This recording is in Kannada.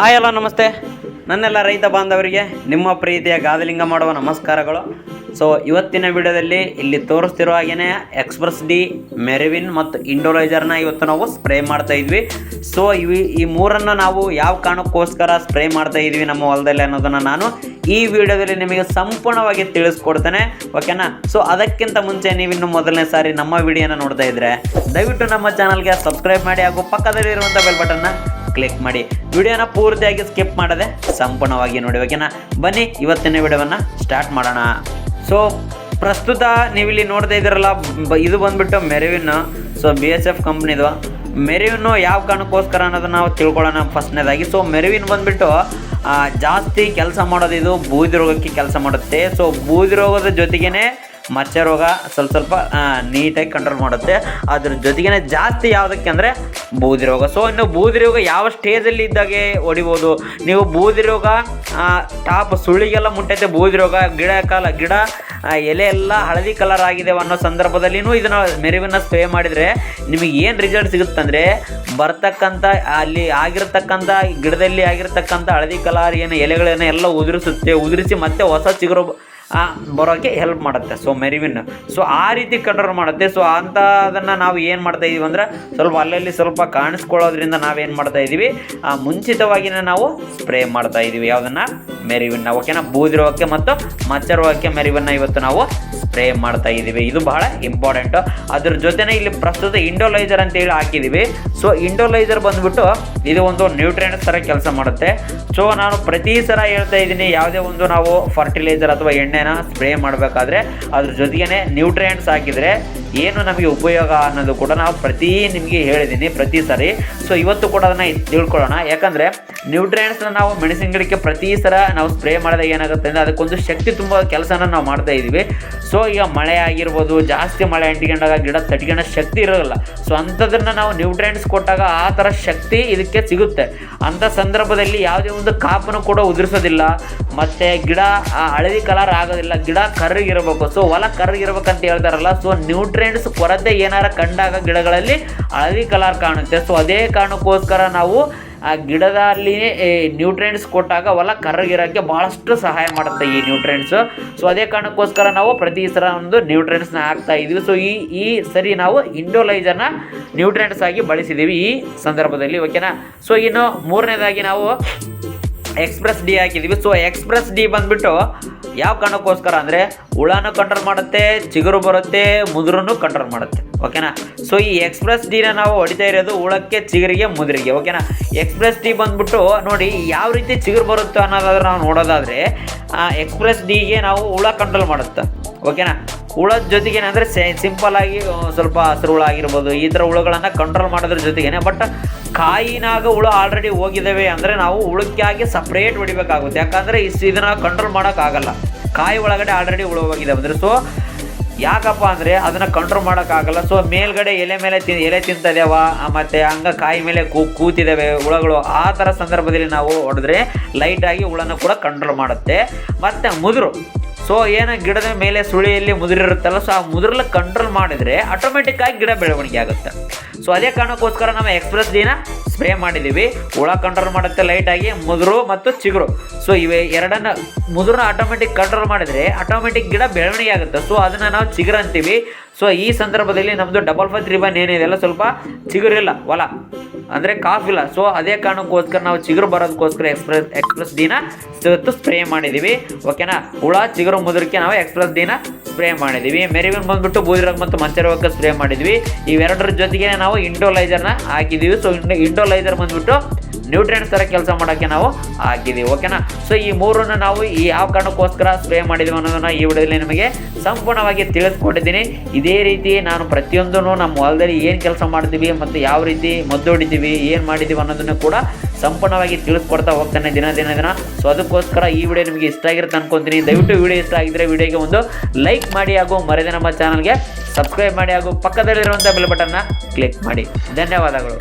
ಹಾಯ್, ಹಲೋ, ನಮಸ್ತೆ. ನನ್ನೆಲ್ಲ ರೈತ ಬಾಂಧವರಿಗೆ ನಿಮ್ಮ ಪ್ರೀತಿಯ ಗಾದಲಿಂಗ ಮಾಡುವ ನಮಸ್ಕಾರಗಳು. ಸೊ ಇವತ್ತಿನ ವಿಡಿಯೋದಲ್ಲಿ ಇಲ್ಲಿ ತೋರಿಸ್ತಿರೋ ಹಾಗೇ ಎಕ್ಸ್ಪ್ರೆಸ್ ಡಿ ಮೆರಿವಿನ್ ಮತ್ತು ಇಂಡೋಲೈಸರ್ನ ಇವತ್ತು ನಾವು ಸ್ಪ್ರೇ ಮಾಡ್ತಾ ಇದ್ವಿ. ಸೊ ಇವಿ, ಈ ಮೂರನ್ನು ನಾವು ಯಾವ ಕಾರಣಕ್ಕೋಸ್ಕರ ಸ್ಪ್ರೇ ಮಾಡ್ತಾ ಇದ್ವಿ ನಮ್ಮ ಹೊಲದಲ್ಲಿ ಅನ್ನೋದನ್ನು ನಾನು ಈ ವಿಡಿಯೋದಲ್ಲಿ ನಿಮಗೆ ಸಂಪೂರ್ಣವಾಗಿ ತಿಳಿಸ್ಕೊಡ್ತೇನೆ. ಓಕೆನಾ ಸೊ ಅದಕ್ಕಿಂತ ಮುಂಚೆ ನೀವಿನ್ನು ಮೊದಲನೇ ಸಾರಿ ನಮ್ಮ ವಿಡಿಯೋನ ನೋಡ್ತಾ ಇದ್ರೆ ದಯವಿಟ್ಟು ನಮ್ಮ ಚಾನಲ್ಗೆ ಸಬ್ಸ್ಕ್ರೈಬ್ ಮಾಡಿ ಹಾಗೂ ಪಕ್ಕದಲ್ಲಿರುವಂಥ ಬೆಲ್ ಬಟನ್ನ ಕ್ಲಿಕ್ ಮಾಡಿ. ವಿಡಿಯೋನ ಪೂರ್ತಿಯಾಗಿ ಸ್ಕಿಪ್ ಮಾಡದೆ ಸಂಪೂರ್ಣವಾಗಿ ನೋಡಿ ಓಕೆನಾ ಬನ್ನಿ, ಇವತ್ತಿನ ವಿಡಿಯೋವನ್ನು ಸ್ಟಾರ್ಟ್ ಮಾಡೋಣ. ಸೊ ಪ್ರಸ್ತುತ ನೀವಿಲ್ಲಿ ನೋಡ್ತಾ ಇದ್ದೀರಲ್ಲ ಇದು ಬಂದ್ಬಿಟ್ಟು ಮೆರಿವಿನ್ ಸೊ ಬಿ ಎಸ್ ಎಫ್ ಕಂಪ್ನಿದು ಮೆರಿವಿನ್ನು ಯಾವ ಕಾರಣಕ್ಕೋಸ್ಕರ ಅನ್ನೋದನ್ನ ನಾವು ತಿಳ್ಕೊಳ್ಳೋಣ ಫಸ್ಟ್ನೇದಾಗಿ. ಸೊ ಮೆರಿವಿನ್ ಬಂದ್ಬಿಟ್ಟು ಜಾಸ್ತಿ ಕೆಲಸ ಮಾಡೋದು ಇದು ಬೂದಿ ರೋಗಕ್ಕೆ ಕೆಲಸ ಮಾಡುತ್ತೆ. ಸೊ ಬೂದಿ ರೋಗದ ಜೊತೆಗೇನೆ ಮಚ್ಚ ರೋಗ ಸ್ವಲ್ಪ ಸ್ವಲ್ಪ ನೀಟಾಗಿ ಕಂಟ್ರೋಲ್ ಮಾಡುತ್ತೆ. ಅದ್ರ ಜೊತೆಗೇನೆ ಜಾಸ್ತಿ ಯಾವುದಕ್ಕೆ ಅಂದರೆ ಬೂದಿ ರೋಗ. ಸೊ ಇನ್ನು ಬೂದಿ ರೋಗ ಯಾವ ಸ್ಟೇಜಲ್ಲಿ ಇದ್ದಾಗೆ ಹೊಡಿಬೋದು? ನೀವು ಬೂದಿ ರೋಗ ಟಾಪ್ ಸುಳಿಗೆಲ್ಲ ಮುಟ್ಟೈತೆ ಬೂದಿ ರೋಗ, ಗಿಡ ಕಾಲ, ಗಿಡ ಎಲೆ ಎಲ್ಲ ಹಳದಿ ಕಲರ್ ಆಗಿದೆ ಅನ್ನೋ ಸಂದರ್ಭದಲ್ಲಿನೂ ಇದನ್ನ ಮೆರಿವನ್ನ ಸ್ಪ್ರೇ ಮಾಡಿದರೆ ನಿಮಗೆ ಏನು ರಿಸಲ್ಟ್ ಸಿಗುತ್ತಂದರೆ ಬರ್ತಕ್ಕಂಥ, ಅಲ್ಲಿ ಆಗಿರ್ತಕ್ಕಂಥ, ಗಿಡದಲ್ಲಿ ಆಗಿರ್ತಕ್ಕಂಥ ಹಳದಿ ಕಲರ್ ಏನು ಎಲೆಗಳನ್ನ ಎಲ್ಲ ಉದುರಿಸುತ್ತೆ, ಉದುರಿಸಿ ಮತ್ತೆ ಹೊಸ ಚಿಗುರು ಬರೋಕ್ಕೆ ಹೆಲ್ಪ್ ಮಾಡುತ್ತೆ. ಸೊ ಮೆರಿವಿನ್. ಸೊ ಆ ರೀತಿ ಕಂಟ್ರೋಲ್ ಮಾಡುತ್ತೆ. ಸೊ ಅಂಥದನ್ನು ನಾವು ಏನು ಮಾಡ್ತಾ ಇದೀವಿ ಅಂದರೆ ಸ್ವಲ್ಪ ಅಲ್ಲಲ್ಲಿ ಸ್ವಲ್ಪ ಕಾಣಿಸ್ಕೊಳ್ಳೋದ್ರಿಂದ ನಾವೇನು ಮಾಡ್ತಾ ಇದ್ದೀವಿ ಮುಂಚಿತವಾಗಿನೇ ನಾವು ಸ್ಪ್ರೇ ಮಾಡ್ತಾ ಇದ್ದೀವಿ ಯಾವುದನ್ನು? ಮೆರಿವಿನ್ನ. ಓಕೆನಾ ಬೂದಿ ರೋಗಕ್ಕೆ ಮತ್ತು ಮಚ್ಚರೋಕ್ಕೆ ಮೆರಿವನ್ನು ಇವತ್ತು ನಾವು ಸ್ಪ್ರೇ ಮಾಡ್ತಾ ಇದ್ದೀವಿ ಇದು ಬಹಳ ಇಂಪಾರ್ಟೆಂಟು ಅದ್ರ ಜೊತೆನೇ ಇಲ್ಲಿ ಪ್ರಸ್ತುತ ಇಂಡೋಲೈಸರ್ ಅಂತ ಹೇಳಿ ಹಾಕಿದ್ದೀವಿ ಸೊ ಇಂಡೋಲೈಸರ್ ಬಂದ್ಬಿಟ್ಟು ಇದು ಒಂದು ನ್ಯೂಟ್ರಿಯೆಂಟ್ಸ್ ಥರ ಕೆಲಸ ಮಾಡುತ್ತೆ. ಸೊ ನಾನು ಪ್ರತಿ ಸಲ ಹೇಳ್ತಾ ಇದ್ದೀನಿ ಯಾವುದೇ ಒಂದು ನಾವು ಫರ್ಟಿಲೈಸರ್ ಅಥವಾ ಎಣ್ಣೆನ ಸ್ಪ್ರೇ ಮಾಡಬೇಕಾದ್ರೆ ಅದ್ರ ಜೊತೆಗೇನೆ ನ್ಯೂಟ್ರಿಯೆಂಟ್ಸ್ ಹಾಕಿದರೆ ಏನು ನಮಗೆ ಉಪಯೋಗ ಅನ್ನೋದು ಕೂಡ ನಾವು ಪ್ರತಿ ನಿಮಗೆ ಹೇಳಿದ್ದೀನಿ ಪ್ರತಿ ಸಾರಿ. ಸೊ ಇವತ್ತು ಕೂಡ ಅದನ್ನು ತಿಳ್ಕೊಳ್ಳೋಣ. ಯಾಕಂದರೆ ನ್ಯೂಟ್ರಿಯೆಂಟ್ಸ್ನ ನಾವು ಮೆಣಸಿನ ಗಿಡಕ್ಕೆ ಪ್ರತಿ ಸಲ ನಾವು ಸ್ಪ್ರೇ ಮಾಡಿದಾಗ ಏನಾಗುತ್ತೆ ಅಂದರೆ ಅದಕ್ಕೊಂದು ಶಕ್ತಿ ತುಂಬ ಕೆಲಸನ ನಾವು ಮಾಡ್ತಾ ಇದ್ದೀವಿ ಸೊ ಈಗ ಮಳೆ ಆಗಿರ್ಬೋದು, ಜಾಸ್ತಿ ಮಳೆ ಅಂಟಿಕೊಂಡಾಗ ಗಿಡ ತಟ್ಕೊಂಡ ಶಕ್ತಿ ಇರೋಲ್ಲ ಸೊ ಅಂಥದ್ದನ್ನು ನಾವು ನ್ಯೂಟ್ರಿಯೆಂಟ್ಸ್ ಕೊಟ್ಟಾಗ ಆ ಥರ ಶಕ್ತಿ ಇದಕ್ಕೆ ಸಿಗುತ್ತೆ. ಅಂಥ ಸಂದರ್ಭದಲ್ಲಿ ಯಾವುದೇ ಒಂದು ಕಾಪನ್ನು ಕೂಡ ಉದುರಿಸೋದಿಲ್ಲ. ಮತ್ತು ಗಿಡ ಹಳದಿ ಕಲರ್ ಆಗೋದಿಲ್ಲ. ಗಿಡ ಕರ್ರಿಗಿರಬೇಕು. ಸೊ ಹೊಲ ಕರ್ರಗಿರ್ಬೇಕಂತ ಹೇಳ್ತಾರಲ್ಲ. ಸೊ ನ್ಯೂಟ್ರಿಯೆಂಟ್ಸ್ ಕೊರತೆ ಏನಾರ ಕಂಡಾಗ ಗಿಡಗಳಲ್ಲಿ ಹಳದಿ ಕಲರ್ ಕಾಣುತ್ತೆ. ಸೊ ಅದೇ ಕಾರಣಕ್ಕೋಸ್ಕರ ನಾವು ಆ ಗಿಡದಲ್ಲಿ ನ್ಯೂಟ್ರಿಯೆಂಟ್ಸ್ ಕೊಟ್ಟಾಗ ಹೊಲ ಕರಗಿರೋಕ್ಕೆ ಭಾಳಷ್ಟು ಸಹಾಯ ಮಾಡುತ್ತೆ ಈ ನ್ಯೂಟ್ರಿಯೆಂಟ್ಸು ಸೊ ಅದೇ ಕಾರಣಕ್ಕೋಸ್ಕರ ನಾವು ಪ್ರತಿ ಸಲ ಒಂದು ನ್ಯೂಟ್ರಿಯೆಂಟ್ಸ್ನ ಹಾಕ್ತಾ ಇದ್ದೀವಿ ಸೊ ಈ ಈ ಸರಿ ನಾವು ಇಂಡೋಲೈಸರ್ನ ನ್ಯೂಟ್ರಿಯೆಂಟ್ಸ್ ಆಗಿ ಬಳಸಿದ್ದೀವಿ ಈ ಸಂದರ್ಭದಲ್ಲಿ ಓಕೆನಾ ಸೊ ಇನ್ನು ಮೂರನೇದಾಗಿ ನಾವು ಎಕ್ಸ್ಪ್ರೆಸ್ ಡಿ ಹಾಕಿದ್ದೀವಿ ಸೊ ಎಕ್ಸ್ಪ್ರೆಸ್ ಡಿ ಬಂದ್ಬಿಟ್ಟು ಯಾವ ಕಾರಣಕ್ಕೋಸ್ಕರ ಅಂದರೆ ಹುಳನೂ ಕಂಟ್ರೋಲ್ ಮಾಡುತ್ತೆ, ಚಿಗುರು ಬರುತ್ತೆ, ಮುದುರನ್ನು ಕಂಟ್ರೋಲ್ ಮಾಡುತ್ತೆ. ಓಕೆನಾ ಸೊ ಈ ಎಕ್ಸ್ಪ್ರೆಸ್ ಡಿನ ನಾವು ಹೊಡಿತಾ ಇರೋದು ಹುಳಕ್ಕೆ, ಚಿಗುರಿಗೆ, ಮುದುರಿಗೆ. ಓಕೆನಾ ಎಕ್ಸ್ಪ್ರೆಸ್ ಡಿ ಬಂದ್ಬಿಟ್ಟು ನೋಡಿ ಯಾವ ರೀತಿ ಚಿಗುರು ಬರುತ್ತೆ ಅನ್ನೋದಾದ್ರೆ ನಾವು ನೋಡೋದಾದರೆ ಎಕ್ಸ್ಪ್ರೆಸ್ ಡಿಗೆ ನಾವು ಹುಳ ಕಂಟ್ರೋಲ್ ಮಾಡುತ್ತೆ. ಓಕೆನಾ ಹುಳದ ಜೊತೆಗೆ ಏನಂದರೆ ಸಿಂಪಲ್ ಆಗಿ ಸ್ವಲ್ಪ ಹಸಿರು ಹುಳ ಆಗಿರ್ಬೋದು ಈ ಥರ ಹುಳುಗಳನ್ನು ಕಂಟ್ರೋಲ್ ಮಾಡೋದ್ರ ಜೊತೆಗೇನೆ. ಬಟ್ ಕಾಯಿನಾಗ ಹುಳು ಆಲ್ರೆಡಿ ಹೋಗಿದ್ದಾವೆ ಅಂದರೆ ನಾವು ಹುಳಕ್ಕಾಗಿ ಸಪ್ರೇಟ್ ಹೊಡಿಬೇಕಾಗುತ್ತೆ. ಯಾಕಂದರೆ ಇಷ್ಟು ಇದನ್ನು ಕಂಟ್ರೋಲ್ ಮಾಡೋಕ್ಕಾಗಲ್ಲ. ಕಾಯಿ ಒಳಗಡೆ ಆಲ್ರೆಡಿ ಹುಳು ಹೋಗಿದ್ದಾವೆ ಅಂದರೆ ಸೊ ಯಾಕಪ್ಪ ಅಂದರೆ ಅದನ್ನು ಕಂಟ್ರೋಲ್ ಮಾಡೋಕ್ಕಾಗಲ್ಲ. ಸೊ ಮೇಲ್ಗಡೆ ಎಲೆ ಮೇಲೆ ತಿ ಎಲೆ ತಿಂತದೇವ? ಮತ್ತು ಹಂಗ ಕಾಯಿ ಮೇಲೆ ಕೂ ಕೂತಿದ್ದಾವೆ ಹುಳಗಳು. ಆ ಥರ ಸಂದರ್ಭದಲ್ಲಿ ನಾವು ಹೊಡೆದ್ರೆ ಲೈಟಾಗಿ ಹುಳನ ಕೂಡ ಕಂಟ್ರೋಲ್ ಮಾಡುತ್ತೆ. ಮತ್ತು ಮುದುರು. ಸೊ ಏನು ಗಿಡದ ಮೇಲೆ ಸುಳಿಯಲ್ಲಿ ಮುದುರಿರುತ್ತಲ್ಲ ಸೊ ಆ ಮುದುರಲ್ಲಿ ಕಂಟ್ರೋಲ್ ಮಾಡಿದರೆ ಆಟೋಮೆಟಿಕ್ಕಾಗಿ ಗಿಡ ಬೆಳವಣಿಗೆ ಆಗುತ್ತೆ. ಸೊ ಅದೇ ಕಾರಣಕ್ಕೋಸ್ಕರ ನಾವು ಎಕ್ಸ್ಪ್ರೆಸ್ ಡಿನ ಸ್ಪ್ರೇ ಮಾಡಿದ್ದೀವಿ. ಹುಳ ಕಂಟ್ರೋಲ್ ಮಾಡುತ್ತೆ ಲೈಟಾಗಿ ಮುದುರು ಮತ್ತು ಚಿಗುರು. ಸೊ ಇವೆ ಎರಡನ್ನ ಮುದುರನ್ನ ಆಟೋಮೆಟಿಕ್ ಕಂಟ್ರೋಲ್ ಮಾಡಿದರೆ ಆಟೋಮೆಟಿಕ್ ಗಿಡ ಬೆಳವಣಿಗೆ ಆಗುತ್ತೆ. ಸೊ ಅದನ್ನು ನಾವು ಚಿಗುರು ಅಂತೀವಿ. ಸೊ ಈ ಸಂದರ್ಭದಲ್ಲಿ ನಮ್ಮದು ಡಬಲ್ ಫೈ ತ್ರೀ ಬನ್ ಏನಿದೆಯಲ್ಲ ಸ್ವಲ್ಪ ಚಿಗುರಿಲ್ಲ ಹೊಲ. ಅಂದರೆ ಕಾಫಿಲ್ಲ ಸೊ ಅದೇ ಕಾರಣಕ್ಕೋಸ್ಕರ ನಾವು ಚಿಗುರು ಬರೋದಕ್ಕೋಸ್ಕರ ಎಕ್ಸ್ಪ್ರೆಸ್ ಎಕ್ಸ್ಪ್ರೆಸ್ ದಿನ ಇವತ್ತು ಸ್ಪ್ರೇ ಮಾಡಿದ್ದೀವಿ. ಓಕೆನಾ ಹುಳ, ಚಿಗುರು ಮುದುರಕ್ಕೆ ನಾವು ಎಕ್ಸ್ಪ್ರೆಸ್ ದಿನ ಸ್ಪ್ರೇ ಮಾಡಿದ್ದೀವಿ. ಮೆರಿವಿನ್ ಬಂದ್ಬಿಟ್ಟು ಬೂದಿರಾಗ ಮತ್ತು ಮಂಚರೋಗಕ್ಕೆ ಸ್ಪ್ರೇ ಮಾಡಿದ್ವಿ ಇವೆರಡರ ಜೊತೆಗೆ ನಾವು ಇಂಡೋಲೈಸರ್ನ ಹಾಕಿದ್ದೀವಿ ಸೊ ಇಂಡೋ ಇಂಡೋಲೈಸರ್ ಬಂದ್ಬಿಟ್ಟು ನ್ಯೂಟ್ರಿಯೆಂಟ್ಸ್ ಥರ ಕೆಲಸ ಮಾಡೋಕ್ಕೆ ನಾವು ಹಾಕಿದ್ದೀವಿ ಓಕೆನಾ ಸೊ ಈ ಮೂರನ್ನು ನಾವು ಈ ಯಾವ ಕಾರಣಕ್ಕೋಸ್ಕರ ಸ್ಪ್ರೇ ಮಾಡಿದ್ವಿ ಅನ್ನೋದನ್ನು ಈ ವಿಡಿಯೋದಲ್ಲಿ ನಿಮಗೆ ಸಂಪೂರ್ಣವಾಗಿ ತಿಳಿಸ್ಕೊಂಡಿದ್ದೀನಿ ಇದೇ ರೀತಿ ನಾನು ಪ್ರತಿಯೊಂದೂ ನಮ್ಮ ಹೊಲದಲ್ಲಿ ಏನು ಕೆಲಸ ಮಾಡ್ತೀವಿ ಮತ್ತು ಯಾವ ರೀತಿ ಮದ್ದು ಏನು ಮಾಡಿದ್ದೀವಿ ಅನ್ನೋದನ್ನು ಕೂಡ ಸಂಪೂರ್ಣವಾಗಿ ತಿಳಿಸ್ಕೊಡ್ತಾ ಹೋಗ್ತಾನೆ ದಿನ ದಿನ ದಿನ. ಸೊ ಅದಕ್ಕೋಸ್ಕರ ಈ ವಿಡಿಯೋ ನಿಮಗೆ ಇಷ್ಟ ಆಗಿರುತ್ತೆ ಅನ್ಕೊಂತೀನಿ. ದಯವಿಟ್ಟು ವಿಡಿಯೋ ಇಷ್ಟ ಆಗಿದ್ರೆ ವಿಡಿಯೋಗೆ ಒಂದು ಲೈಕ್ ಮಾಡಿ ಹಾಗೂ ಮರೆಯದೆ ನಮ್ಮ ಚಾನಲ್ಗೆ ಸಬ್ಸ್ಕ್ರೈಬ್ ಮಾಡಿ ಹಾಗೂ ಪಕ್ಕದಲ್ಲಿರುವಂಥ ಬೆಲ್ ಬಟನ್ನ ಕ್ಲಿಕ್ ಮಾಡಿ. ಧನ್ಯವಾದಗಳು.